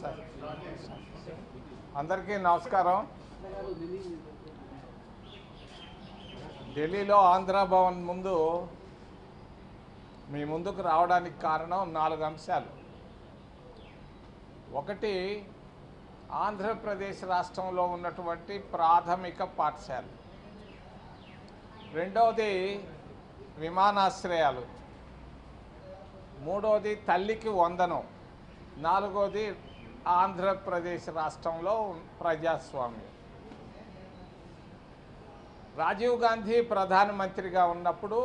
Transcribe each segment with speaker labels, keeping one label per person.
Speaker 1: Sir. అందరికీ నమస్కారం. ఢిల్లీలో ఆంధ్ర భవన్ ముందు మీ ముందుకు రావడానికి కారణం నాలుగు అంశాలు. ఒకటి ఆంధ్రప్రదేశ్ రాష్ట్రంలో ఉన్నటువంటి ప్రాథమిక పాఠశాల రెండవది విమానాశ్రయాలు. మూడవది తల్లికి వందనం. నాలుగవది ఆంధ్రప్రదేశ్ రాష్ట్రంలో ప్రజాస్వామ్యం. రాజీవ్ గాంధీ ప్రధానమంత్రిగా ఉన్నప్పుడు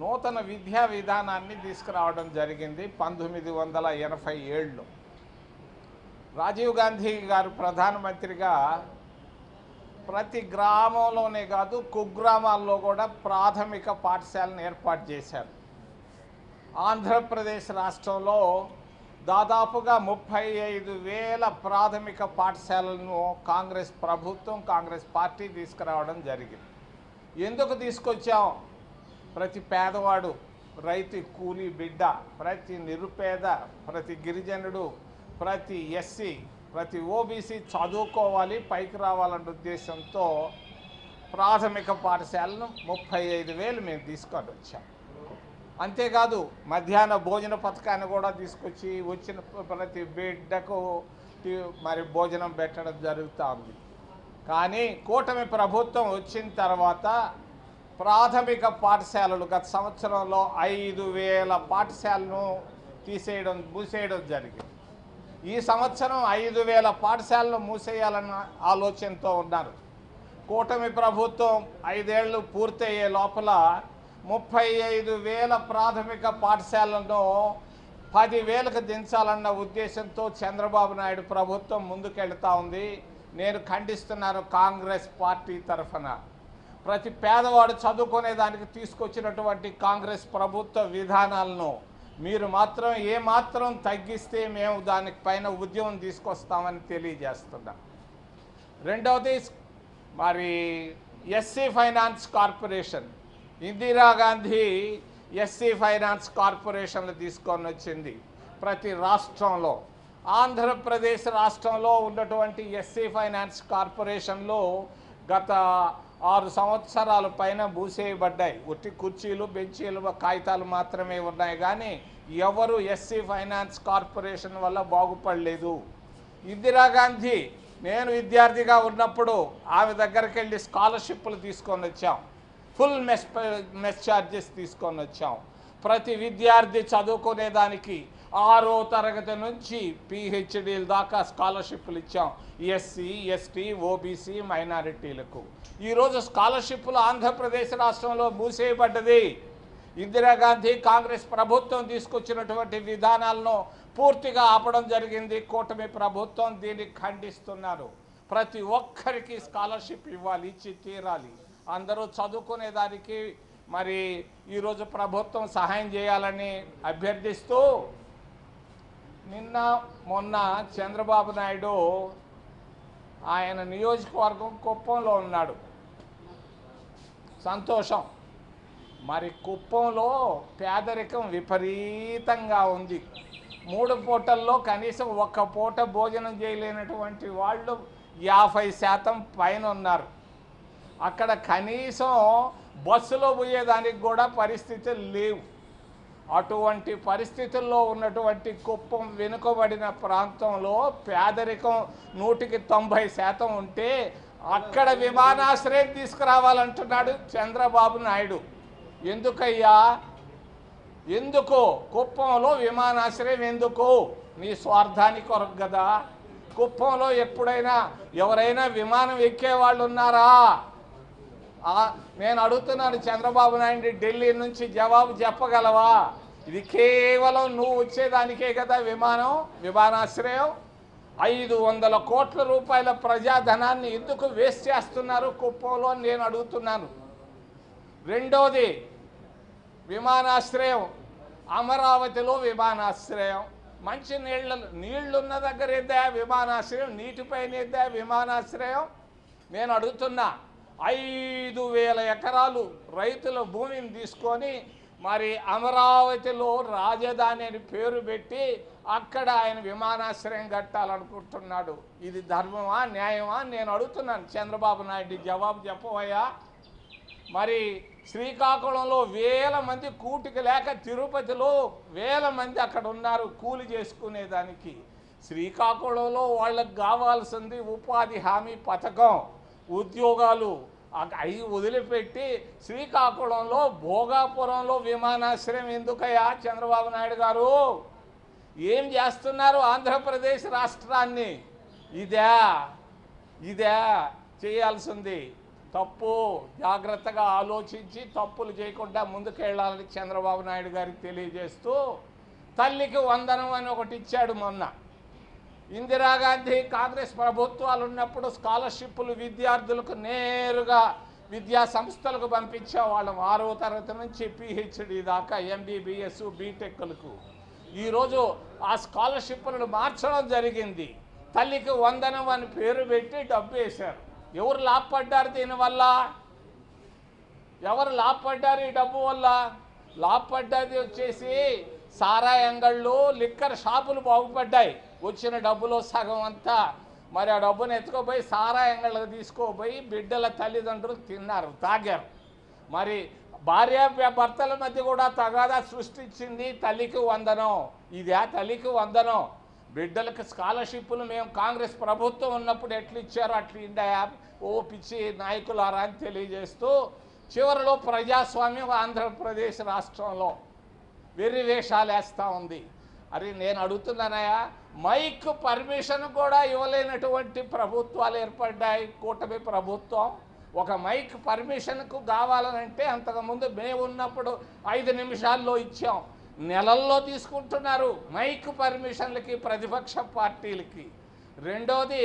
Speaker 1: నూతన విద్యా విధానాన్ని తీసుకురావడం జరిగింది పంతొమ్మిది వందల ఎనభై ఏడులో. రాజీవ్ గాంధీ గారు ప్రధానమంత్రిగా ప్రతి గ్రామంలోనే కాదు కుగ్రామాల్లో కూడా ప్రాథమిక పాఠశాలను ఏర్పాటు చేశారు. ఆంధ్రప్రదేశ్ రాష్ట్రంలో దాదాపుగా ముప్పై ఐదు వేల ప్రాథమిక పాఠశాలలను కాంగ్రెస్ ప్రభుత్వం కాంగ్రెస్ పార్టీ తీసుకురావడం జరిగింది. ఎందుకు తీసుకొచ్చాం? ప్రతి పేదవాడు రైతు కూలీ బిడ్డ ప్రతి నిరుపేద ప్రతి గిరిజనుడు ప్రతి ఎస్సీ ప్రతి ఓబీసీ చదువుకోవాలి పైకి రావాలన్న ఉద్దేశంతో ప్రాథమిక పాఠశాలను ముప్పై ఐదు వేలు మేము తీసుకొని వచ్చాం. అంతేకాదు మధ్యాహ్న భోజన పథకాన్ని కూడా తీసుకొచ్చి వచ్చిన ప్రతి బిడ్డకు మరి భోజనం పెట్టడం జరుగుతూ ఉంది కానీ కూటమి ప్రభుత్వం వచ్చిన తర్వాత ప్రాథమిక పాఠశాలలు గత సంవత్సరంలో ఐదు వేల పాఠశాలను తీసేయడం మూసేయడం జరిగింది. ఈ సంవత్సరం ఐదు వేల పాఠశాలను మూసేయాలన్న ఆలోచనతో ఉన్నారు. కూటమి ప్రభుత్వం ఐదేళ్ళు పూర్తయ్యే లోపల ముప్పై ఐదు వేల ప్రాథమిక పాఠశాలను పదివేలకు దించాలన్న ఉద్దేశంతో చంద్రబాబు నాయుడు ప్రభుత్వం ముందుకెళ్తా ఉంది. నేను ఖండిస్తున్నాను కాంగ్రెస్ పార్టీ తరఫున. ప్రతి పేదవాడు చదువుకునే దానికి తీసుకొచ్చినటువంటి కాంగ్రెస్ ప్రభుత్వ విధానాలను మీరు మాత్రం ఏమాత్రం తగ్గిస్తే మేము దానికి పైన ఉద్యమం తీసుకొస్తామని తెలియజేస్తున్నాం. రెండవది మరి SC finance corporation. Indira Gandhi SC finance కార్పొరేషన్లు తీసుకొని వచ్చింది. ప్రతి రాష్ట్రంలో ఆంధ్రప్రదేశ్ రాష్ట్రంలో ఉన్నటువంటి ఎస్సీ ఫైనాన్స్ కార్పొరేషన్లో గత ఆరు సంవత్సరాల పైన మూసేయబడ్డాయి. ఒట్టి కుర్చీలు బెంచీలు కాగితాలు మాత్రమే ఉన్నాయి కానీ ఎవరు ఎస్సీ ఫైనాన్స్ కార్పొరేషన్ వల్ల బాగుపడలేదు. ఇందిరాగాంధీ నేను విద్యార్థిగా ఉన్నప్పుడు ఆమె దగ్గరికి వెళ్ళి స్కాలర్షిప్లు తీసుకొని వచ్చాం. ఫుల్ మెస్ మెస్ ఛార్జెస్ తీసుకొని వచ్చాం. ప్రతి విద్యార్థి చదువుకునేదానికి ఆరో తరగతి నుంచి పిహెచ్డీల దాకా స్కాలర్షిప్లు ఇచ్చాం. ఎస్సీ ఎస్టీ ఓబీసీ మైనారిటీలకు. ఈరోజు స్కాలర్షిప్లు ఆంధ్రప్రదేశ్ రాష్ట్రంలో మూసేయబడ్డది. ఇందిరాగాంధీ కాంగ్రెస్ ప్రభుత్వం తీసుకొచ్చినటువంటి విధానాలను పూర్తిగా ఆపడం జరిగింది. కూటమి ప్రభుత్వం దీన్ని ఖండిస్తున్నారు. ప్రతి ఒక్కరికి స్కాలర్షిప్ ఇవ్వాలి ఇచ్చి తీరాలి. అందరూ చదువుకునే దానికి మరి ఈరోజు ప్రభుత్వం సహాయం చేయాలని అభ్యర్థిస్తూ నిన్న మొన్న చంద్రబాబు నాయుడు ఆయన నియోజకవర్గం కుప్పంలో ఉన్నాడు. సంతోషం. మరి కుప్పంలో పేదరికం విపరీతంగా ఉంది. మూడు పూటల్లో కనీసం ఒక్క పూట భోజనం చేయలేనటువంటి వాళ్ళు యాభై శాతం పైన ఉన్నారు. అక్కడ కనీసం బస్సులో పోయేదానికి కూడా పరిస్థితులు లేవు. అటువంటి పరిస్థితుల్లో ఉన్నటువంటి కుప్పం వెనుకబడిన ప్రాంతంలో పేదరికం నూటికి తొంభై శాతం ఉంటే అక్కడ విమానాశ్రయం తీసుకురావాలంటున్నాడు చంద్రబాబు నాయుడు. ఎందుకయ్యా? ఎందుకు? కుప్పంలో విమానాశ్రయం ఎందుకు? నీ స్వార్థాన్ని కొరకు కదా. కుప్పంలో ఎప్పుడైనా ఎవరైనా విమానం ఎక్కే వాళ్ళు ఉన్నారా? నేను అడుగుతున్నాను చంద్రబాబు నాయుడు ఢిల్లీ నుంచి జవాబు చెప్పగలవా? ఇది కేవలం నువ్వు వచ్చేదానికే కదా విమానం విమానాశ్రయం. ఐదు వందల కోట్ల రూపాయల ప్రజాధనాన్ని ఎందుకు వేస్ట్ చేస్తున్నారు కుప్పంలో అని నేను అడుగుతున్నాను. రెండోది విమానాశ్రయం అమరావతిలో విమానాశ్రయం. మంచి నీళ్ళ నీళ్ళున్న దగ్గర ఇద్దా విమానాశ్రయం నీటిపైన ఇద్దా విమానాశ్రయం? నేను అడుగుతున్నా ఐదు వేల ఎకరాలు రైతుల భూమిని తీసుకొని మరి అమరావతిలో రాజధాని అని పేరు పెట్టి అక్కడ ఆయన విమానాశ్రయం కట్టాలనుకుంటున్నాడు. ఇది ధర్మమా న్యాయమా నేను అడుగుతున్నాను. చంద్రబాబు నాయుడు జవాబు చెప్పవయ్యా. మరి శ్రీకాకుళంలో వేల మంది కూటికి లేక తిరుపతిలో వేల మంది అక్కడ ఉన్నారు కూలి చేసుకునేదానికి. శ్రీకాకుళంలో వాళ్ళకి కావాల్సింది ఉపాధి హామీ పథకం. ఉద్యోగాలు అవి వదిలిపెట్టి శ్రీకాకుళంలో భోగాపురంలో విమానాశ్రయం ఎందుకయ్యా చంద్రబాబు నాయుడు గారు? ఏం చేస్తున్నారు ఆంధ్రప్రదేశ్ రాష్ట్రాన్ని? ఇదే ఇదే చేయాల్సింది. తప్పు జాగ్రత్తగా ఆలోచించి తప్పులు చేయకుండా ముందుకెళ్ళాలని చంద్రబాబు నాయుడు గారికి తెలియజేస్తూ తల్లికి వందనం అని ఒకటి ఇచ్చాడు మొన్న. ఇందిరాగాంధీ కాంగ్రెస్ ప్రభుత్వాలు ఉన్నప్పుడు స్కాలర్షిప్లు విద్యార్థులకు నేరుగా విద్యా సంస్థలకు పంపించేవాళ్ళం ఆరవ తరగతి నుంచి పిహెచ్డి దాకా ఎంబీబీఎస్ బీటెక్లకు ఈరోజు ఆ స్కాలర్షిప్లను మార్చడం జరిగింది. తల్లికి వందనం అని పేరు పెట్టి డబ్బు వేశారు. ఎవరు లాభపడ్డారు దీనివల్ల? ఎవరు లాభపడ్డారు ఈ డబ్బు వల్ల? లాభపడ్డది వచ్చేసి సారాయంగళ్ళు లిక్కర్ షాపులు బాగుపడ్డాయి. వచ్చిన డబ్బులో సగం అంతా మరి ఆ డబ్బును ఎత్తుకోపోయి సారా తీసుకోపోయి బిడ్డల తల్లిదండ్రులు తిన్నారు తాగారు. మరి భార్య భర్తల మధ్య కూడా తగాదా సృష్టించింది తల్లికి వందనం. ఇదే తల్లికి వందనం. బిడ్డలకు స్కాలర్షిప్లు మేము కాంగ్రెస్ ప్రభుత్వం ఉన్నప్పుడు ఎట్లు ఇచ్చారో అట్లు ఇండియా ఓ పిచ్చి నాయకులారా అని తెలియజేస్తూ చివరిలో ప్రజాస్వామ్యం ఆంధ్రప్రదేశ్ రాష్ట్రంలో వెర్రి వేషాలు వేస్తూ ఉంది. అరే నేను అడుగుతున్నానయా మైక్ పర్మిషన్ కూడా ఇవ్వలేనటువంటి ప్రభుత్వాలు ఏర్పడ్డాయి. కూటమి ప్రభుత్వం ఒక మైక్ పర్మిషన్కు కావాలనంటే అంతకుముందు మేము ఉన్నప్పుడు ఐదు నిమిషాల్లో ఇచ్చాం. నెలల్లో తీసుకుంటున్నారు మైక్ పర్మిషన్లకి ప్రతిపక్ష పార్టీలకి. రెండోది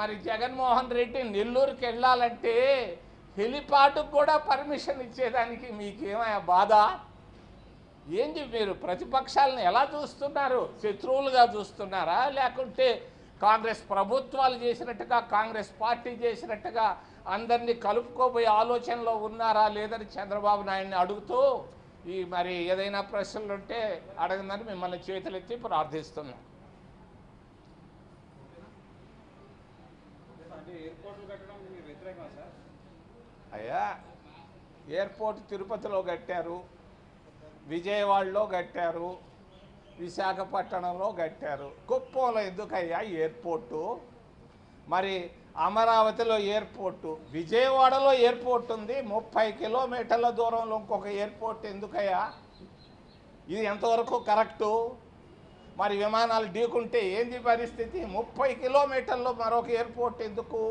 Speaker 1: మరి జగన్మోహన్ రెడ్డి నెల్లూరుకి వెళ్ళాలంటే హెలిపాటుకు కూడా పర్మిషన్ ఇచ్చేదానికి మీకేమయ్యా బాధ? ఏంది మీరు ప్రతిపక్షాలను ఎలా చూస్తున్నారు? శత్రువులుగా చూస్తున్నారా? లేకుంటే కాంగ్రెస్ ప్రభుత్వాలు చేసినట్టుగా కాంగ్రెస్ పార్టీ చేసినట్టుగా అందరినీ కలుపుకోబోయే ఆలోచనలో ఉన్నారా లేదని చంద్రబాబు నాయుడిని అడుగుతూ ఈ మరి ఏదైనా ప్రశ్నలు ఉంటే అడగదని మిమ్మల్ని చేతులెత్తి ప్రార్థిస్తున్నాం. అయ్యా ఎయిర్పోర్ట్ తిరుపతిలో కట్టారు. విజయవాడలో కట్టారు విశాఖపట్నంలో కట్టారు. కుప్పంలో ఎందుకయ్యా ఎయిర్పోర్టు? మరి అమరావతిలో ఎయిర్పోర్టు విజయవాడలో ఎయిర్పోర్ట్ ఉంది ముప్పై కిలోమీటర్ల దూరంలో ఇంకొక ఎయిర్పోర్ట్ ఎందుకయ్యా? ఇది ఎంతవరకు కరెక్టు? మరి విమానాలు ఢీకుంటే ఏంది పరిస్థితి? ముప్పై కిలోమీటర్లో మరొక ఎయిర్పోర్ట్ ఎందుకు?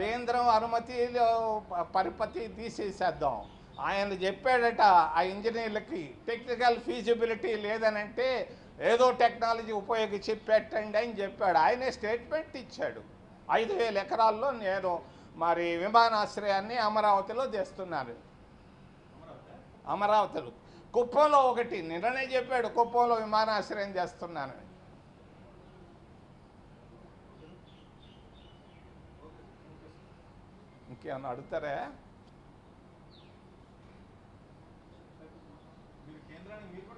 Speaker 2: కేంద్రం అనుమతి
Speaker 1: పరిపతి తీసేసేద్దాం. ఆయన చెప్పాడట ఆ ఇంజనీర్లకి టెక్నికల్ ఫీజిబిలిటీ లేదనంటే ఏదో టెక్నాలజీ ఉపయోగించి పెట్టండి అని చెప్పాడు. ఆయనే స్టేట్మెంట్ ఇచ్చాడు. ఐదు వేల ఎకరాల్లో నేను మరి విమానాశ్రయాన్ని అమరావతిలో చేస్తున్నాను. అమరావతిలో. కుప్పంలో ఒకటి నిన్ననే చెప్పాడు కుప్పంలో విమానాశ్రయం చేస్తున్నాను. ఇంకేమన్నా అడుగుతారా
Speaker 2: మీరు కేంద్రానికి మీరు కూడా ఫిర్యాదు చేయొచ్చు ఒకవేళ అట్లా అయితే.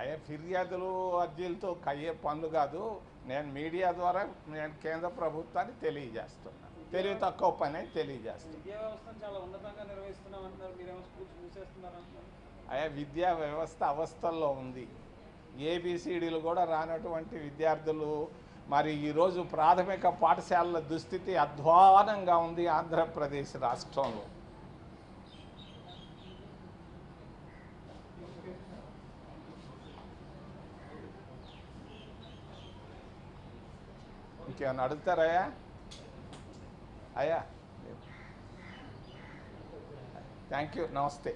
Speaker 1: అయ్యే ఫిర్యాదులు అర్జీలతో అయ్యే పనులు కాదు. నేను మీడియా ద్వారా నేను కేంద్ర ప్రభుత్వాన్ని తెలియజేస్తున్నాను తెలివి తక్కువ పని అని తెలియజేస్తాను
Speaker 2: విద్యా వ్యవస్థను చాలా ఉన్నతంగా నిర్వహిస్తున్నాం అంటున్నారు. మీరేమో స్కూల్స్ మూసేస్తున్నారు అంటున్నారు.
Speaker 1: అయ్యా విద్యా వ్యవస్థ అవస్థల్లో ఉంది. ఏబిసిడీలు కూడా రానటువంటి విద్యార్థులు మరి ఈరోజు ప్రాథమిక పాఠశాలల దుస్థితి అధ్వానంగా ఉంది ఆంధ్రప్రదేశ్ రాష్ట్రంలో. ఇంకేమన్నా అడుగుతారయ్యా అయ్యా? థ్యాంక్ యూ నమస్తే.